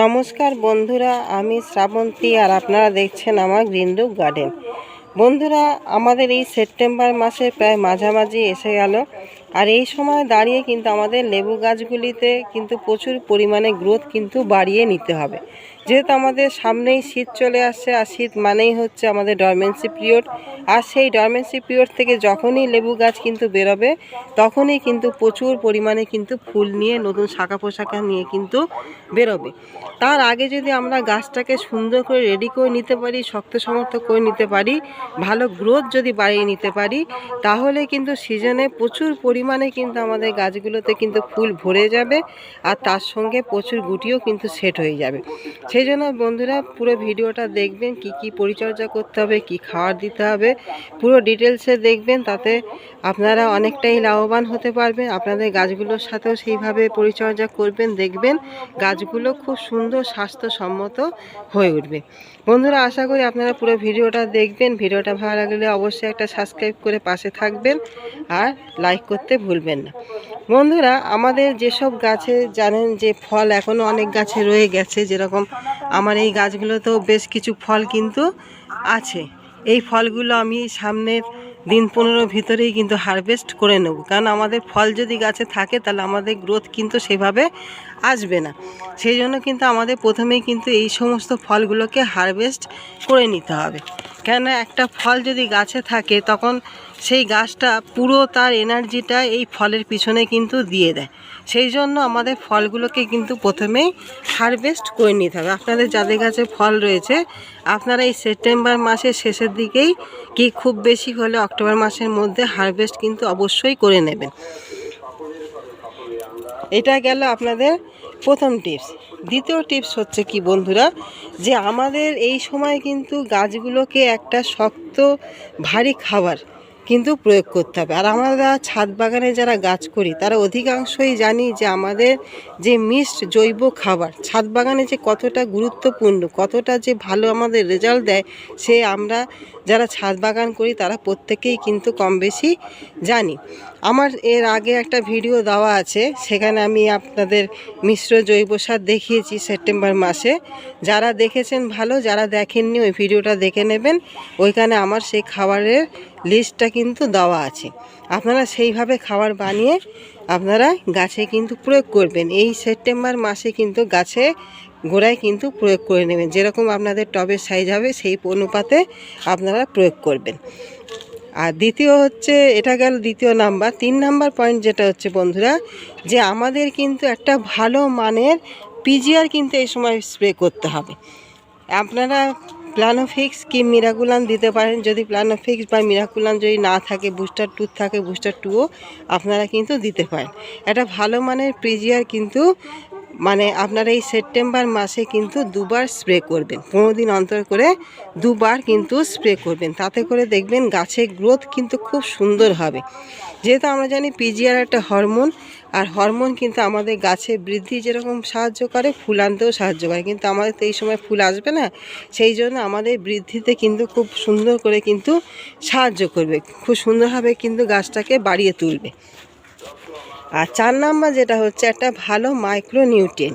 নমস্কার বন্ধুরা, আমি শ্রাবন্তী আর আপনারা দেখছেন আমার গ্রিনডু গার্ডেন। বন্ধুরা, আমাদের এই সেপ্টেম্বর মাসে প্রায় মাঝামাঝি এসে গেল। আর এই সময় দাঁড়িয়ে কিন্তু আমাদের লেবু গাছগুলিতে কিন্তু প্রচুর পরিমাণে গ্রোথ কিন্তু বাড়িয়ে নিতে হবে। যেহেতু আমাদের সামনেই শীত চলে আসছে, আর শীত মানেই হচ্ছে আমাদের ডরমেন্সি পিরিয়ড আর সেই ডরমেন্সি পিরিয়ড থেকে যখনই লেবু গাছ কিন্তু বেরোবে, তখনই কিন্তু প্রচুর পরিমাণে কিন্তু ফুল নিয়ে, নতুন শাখা পোশাকা নিয়ে কিন্তু বেরোবে। তার আগে যদি আমরা গাছটাকে সুন্দর করে রেডি করে নিতে পারি, শক্ত সমর্থ করে নিতে পারি, ভালো গ্রোথ যদি বাড়িয়ে নিতে পারি, তাহলে কিন্তু সিজনে প্রচুর পরিমাণে কিন্তু আমাদের গাছগুলোতে কিন্তু ফুল ভরে যাবে, আর তার সঙ্গে প্রচুর গুটিও কিন্তু সেট হয়ে যাবে। সেই জন্য বন্ধুরা পুরো ভিডিওটা দেখবেন, কি কি পরিচর্যা করতে হবে, কি খাবার দিতে হবে, পুরো ডিটেলসে দেখবেন, তাতে আপনারা অনেকটাই লাভবান হতে পারবেন। আপনাদের গাছগুলোর সাথেও সেইভাবে পরিচর্যা করবেন, দেখবেন গাছগুলো খুব সুন্দর স্বাস্থ্যসম্মত হয়ে উঠবে। বন্ধুরা, আশা করি আপনারা পুরো ভিডিওটা দেখবেন। ভিডিওটা ভালো লাগলে অবশ্যই একটা সাবস্ক্রাইব করে পাশে থাকবেন আর লাইক করতে ভুলবেন না। বন্ধুরা, আমাদের যেসব গাছে জানেন যে ফল এখনও অনেক গাছে রয়ে গেছে, যেরকম আমার এই গাছগুলোতেও বেশ কিছু ফল কিন্তু আছে। এই ফলগুলো আমি সামনের দিন পনেরো ভিতরেই কিন্তু হারভেস্ট করে নেব। কারণ আমাদের ফল যদি গাছে থাকে, তাহলে আমাদের গ্রোথ কিন্তু সেভাবে আসবে না। সেই জন্য কিন্তু আমাদের প্রথমেই কিন্তু এই সমস্ত ফলগুলোকে হারভেস্ট করে নিতে হবে। কেন একটা ফল যদি গাছে থাকে, তখন সেই গাছটা পুরো তার এনার্জিটা এই ফলের পিছনে কিন্তু দিয়ে দেয়। সেই জন্য আমাদের ফলগুলোকে কিন্তু প্রথমেই হারভেস্ট করে নিতে হবে। আপনাদের যাদের কাছে ফল রয়েছে, আপনারা এই সেপ্টেম্বর মাসের শেষের দিকেই কি খুব বেশি হলে অক্টোবর মাসের মধ্যে হারভেস্ট কিন্তু অবশ্যই করে নেবেন। এটা গেল আপনাদের প্রথম টিপস। দ্বিতীয় টিপস হচ্ছে কি বন্ধুরা? যে আমাদের এই সময় কিন্তু গাছগুলোকে একটা শক্ত, ভারী খাবার কিন্তু প্রয়োগ করতে হবে। আর আমরা ছাদ বাগানে যারা গাছ করি, তারা অধিকাংশই জানি যে আমাদের যে মিক্সড জৈব খাবার, ছাদ বাগানে যে কতটা গুরুত্বপূর্ণ, কতটা যে ভালো আমাদের রেজাল্ট দেয়, সে আমরা যারা ছাদ বাগান করি, তারা প্রত্যেকেই কিন্তু কম বেশি জানি। আমার এর আগে একটা ভিডিও দেওয়া আছে, সেখানে আমি আপনাদের মিশ্র জৈব সার দেখিয়েছি সেপ্টেম্বর মাসে। যারা দেখেছেন ভালো, যারা দেখেননি, ওই ভিডিওটা দেখে নেবেন। ওইখানে আমার সেই খাবারের লিস্টটা কিন্তু দেওয়া আছে। আপনারা সেইভাবে খাবার বানিয়ে আপনারা গাছে কিন্তু প্রয়োগ করবেন। এই সেপ্টেম্বর মাসে কিন্তু গাছে গোড়ায় কিন্তু প্রয়োগ করে নেবেন। যেরকম আপনাদের টবের সাইজ হবে, সেই অনুপাতে আপনারা প্রয়োগ করবেন। আর দ্বিতীয় হচ্ছে, এটা গেল দ্বিতীয় নাম্বার। তিন নাম্বার পয়েন্ট যেটা হচ্ছে বন্ধুরা, যে আমাদের কিন্তু একটা ভালো মানের পিজিআর কিন্তু এই সময় স্প্রে করতে হবে। আপনারা প্লানোফিক্স কি মিরাকুলান দিতে পারেন? যদি প্লানোফিক্স বা মিরাকুলান যদি না থাকে বুস্টার টু থাকে বুস্টার টুও আপনারা কিন্তু দিতে পারেন। এটা ভালো মানের প্রিজিয়ার কিন্তু মানে আপনারা এই সেপ্টেম্বর মাসে কিন্তু দুবার স্প্রে করবেন। পনেরো দিন অন্তর করে দুবার কিন্তু স্প্রে করবেন। তাতে করে দেখবেন গাছের গ্রোথ কিন্তু খুব সুন্দর হবে। যেহেতু আমরা জানি পিজিআর একটা হরমোন আর হরমোন কিন্তু আমাদের গাছে বৃদ্ধি যেরকম সাহায্য করে, ফুল আনতেও সাহায্য করে। কিন্তু আমাদের তো এই সময় ফুল আসবে না, সেই জন্য আমাদের বৃদ্ধিতে কিন্তু খুব সুন্দর করে কিন্তু সাহায্য করবে। খুব সুন্দরভাবে কিন্তু গাছটাকে বাড়িয়ে তুলবে। আর চার নাম্বার যেটা হচ্ছে একটা ভালো মাইক্রো নিউট্রিয়েন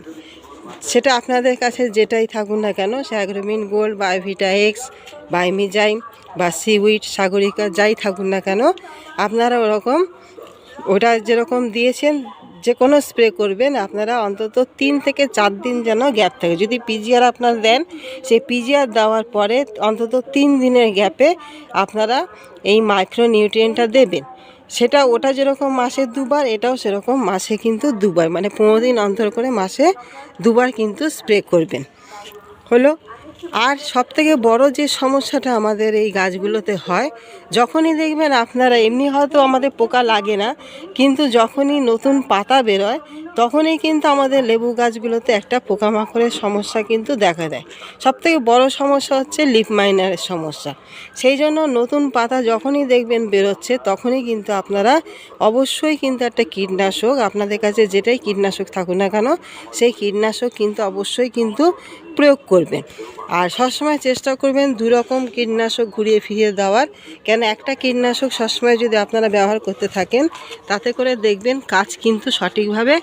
সেটা আপনাদের কাছে যেটাই থাকুন না কেন স্যাগ্রোমিন গোল্ড বা ভিটা এক্স বাইমিজাইম বা সিউইড সাগরিকা, যাই থাকুন না কেন, আপনারা ওরকম ওটা যেরকম দিয়েছেন যে কোনো স্প্রে করবেন, আপনারা অন্তত তিন থেকে চার দিন যেন গ্যাপ থাকে। যদি পিজিআর আপনার দেন, সেই পিজিআর দেওয়ার পরে অন্তত তিন দিনের গ্যাপে আপনারা এই মাইক্রো নিউট্রিয়েন্টটা দেবেন। সেটা ওটা যেরকম মাসে দুবার, এটাও সেরকম মাসে কিন্তু দুবার। মানে পনেরো দিন অন্তর করে মাসে দুবার কিন্তু স্প্রে করবেন। হলো আর সবথেকে বড় যে সমস্যাটা আমাদের এই গাছগুলোতে হয়, যখনই দেখবেন আপনারা এমনি হয়তো আমাদের পোকা লাগে না, কিন্তু যখনই নতুন পাতা বেরোয়, তখনই কিন্তু আমাদের লেবু গাছগুলোতে একটা পোকামাকড়ের সমস্যা কিন্তু দেখা দেয়। সবথেকে বড় সমস্যা হচ্ছে লিপ মাইনারের সমস্যা। সেই জন্য নতুন পাতা যখনই দেখবেন বেরোচ্ছে, তখনই কিন্তু আপনারা অবশ্যই কিন্তু একটা কীটনাশক, আপনাদের কাছে যেটাই কীটনাশক থাকুক না কেন, সেই কীটনাশক কিন্তু অবশ্যই কিন্তু প্রয়োগ করবেন। আর সবসময় চেষ্টা করবেন দু রকম কীটনাশক ঘুরিয়ে ফিরিয়ে দেওয়ার। কেন একটা কীটনাশক সবসময় যদি আপনারা ব্যবহার করতে থাকেন, তাতে করে দেখবেন কাজ কিন্তু সঠিকভাবে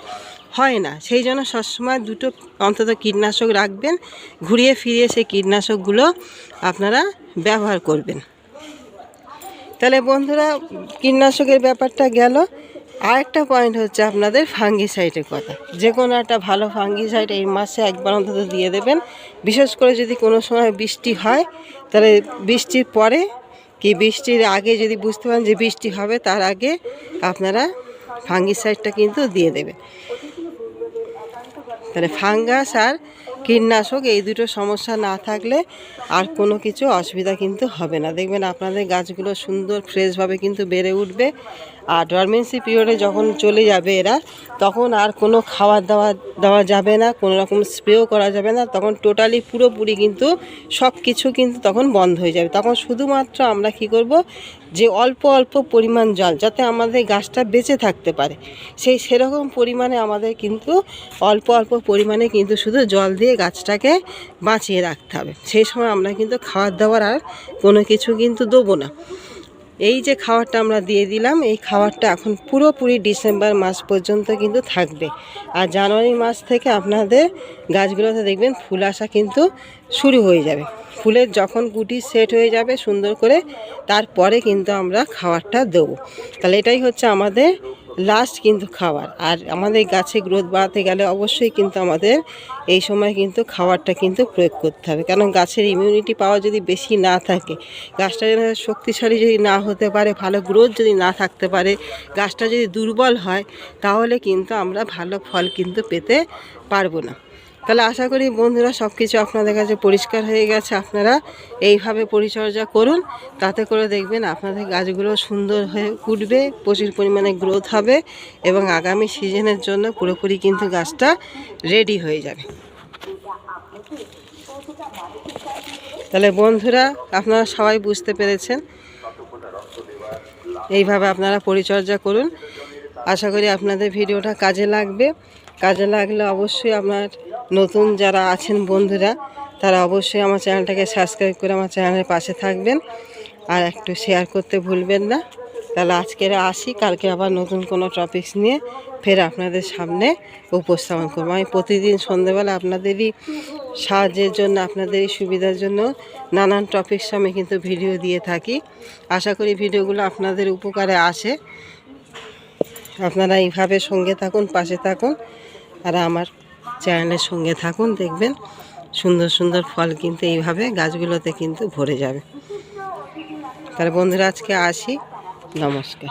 হয় না। সেই জন্য সবসময় দুটো অন্তত কীটনাশক রাখবেন, ঘুরিয়ে ফিরিয়ে সেই কীটনাশকগুলো আপনারা ব্যবহার করবেন। তাহলে বন্ধুরা, কীটনাশকের ব্যাপারটা গেল। আরেকটা পয়েন্ট হচ্ছে আপনাদের ফাঙ্গিসাইডের কথা। যে কোনো একটা ভালো ফাঙ্গিসাইড এই মাসে একবার অন্তত দিয়ে দেবেন। বিশেষ করে যদি কোনো সময় বৃষ্টি হয়, তাহলে বৃষ্টির পরে কি বৃষ্টির আগে যদি বুঝতে পারেন যে বৃষ্টি হবে, তার আগে আপনারা ফাঙ্গিসাইডটা কিন্তু দিয়ে দেবেন। তাহলে ফাঙ্গাস আর কীটনাশক এই দুটো সমস্যা না থাকলে আর কোনো কিছু অসুবিধা কিন্তু হবে না। দেখবেন আপনাদের গাছগুলো সুন্দর ফ্রেশভাবে কিন্তু বেড়ে উঠবে। আর ডরমেন্সি পিরিয়ডে যখন চলে যাবে এরা, তখন আর কোনো খাবার দাওয়া, দেওয়া যাবে না, কোনো রকম স্প্রেও করা যাবে না, তখন টোটালি পুরোপুরি কিন্তু সব কিছু কিন্তু তখন বন্ধ হয়ে যাবে। তখন শুধুমাত্র আমরা কি করব যে অল্প অল্প পরিমাণ জল, যাতে আমাদের গাছটা বেঁচে থাকতে পারে। সেই সেরকম পরিমাণে আমাদের কিন্তু অল্প অল্প পরিমাণে কিন্তু শুধু জল দিয়ে গাছটাকে বাঁচিয়ে রাখতে হবে। সেই সময় আমরা কিন্তু খাবার দাবার আর কোনো কিছু কিন্তু দেবো না। এই যে খাবারটা আমরা দিয়ে দিলাম, এই খাবারটা এখন পুরোপুরি ডিসেম্বর মাস পর্যন্ত কিন্তু থাকবে। আর জানুয়ারি মাস থেকে আপনাদের গাছগুলোতে দেখবেন ফুল আসা কিন্তু শুরু হয়ে যাবে। ফুলের যখন গুটি সেট হয়ে যাবে সুন্দর করে, তারপরে কিন্তু আমরা খাবারটা দেবো। তাহলে এটাই হচ্ছে আমাদের লাস্ট কিন্তু খাবার আর আমাদের গাছে গ্রোথ বাড়াতে গেলে অবশ্যই কিন্তু আমাদের এই সময় কিন্তু খাবারটা কিন্তু প্রয়োগ করতে হবে। কারণ গাছের ইমিউনিটি পাওয়া যদি বেশি না থাকে, গাছটা যেন শক্তিশালী যদি না হতে পারে, ভালো গ্রোথ যদি না থাকতে পারে, গাছটা যদি দুর্বল হয়, তাহলে কিন্তু আমরা ভালো ফল কিন্তু পেতে পারব না। তাহলে আশা করি বন্ধুরা সব কিছু আপনাদের কাছে পরিষ্কার হয়ে গেছে। আপনারা এইভাবে পরিচর্যা করুন, তাতে করে দেখবেন আপনাদের গাছগুলো সুন্দর হয়ে উঠবে, প্রচুর পরিমাণে গ্রোথ হবে এবং আগামী সিজনের জন্য পুরোপুরি কিন্তু গাছটা রেডি হয়ে যাবে। তাহলে বন্ধুরা, আপনারা সবাই বুঝতে পেরেছেন। এইভাবে আপনারা পরিচর্যা করুন। আশা করি আপনাদের ভিডিওটা কাজে লাগবে। কাজে লাগলে অবশ্যই আমার নতুন যারা আছেন বন্ধুরা, তারা অবশ্যই আমার চ্যানেলটাকে সাবস্ক্রাইব করে আমার চ্যানেলের পাশে থাকবেন। আর একটু শেয়ার করতে ভুলবেন না। তাহলে আজকের আসি, কালকে আবার নতুন কোনো টপিকস নিয়ে ফের আপনাদের সামনে উপস্থাপন করব। আমি প্রতিদিন সন্ধ্যেবেলা আপনাদেরই সাহায্যের জন্য, আপনাদেরই সুবিধার জন্য নানান টপিকস আমি কিন্তু ভিডিও দিয়ে থাকি। আশা করি ভিডিওগুলো আপনাদের উপকারে আসে। আপনারা এইভাবে সঙ্গে থাকুন, পাশে থাকুন। আর আমার চ্যানেলের সঙ্গে থাকুন, দেখবেন সুন্দর সুন্দর ফল কিন্তু এইভাবে গাছগুলোতে কিন্তু ভরে যাবে। তাহলে বন্ধুরা, আজকে আসি। নমস্কার।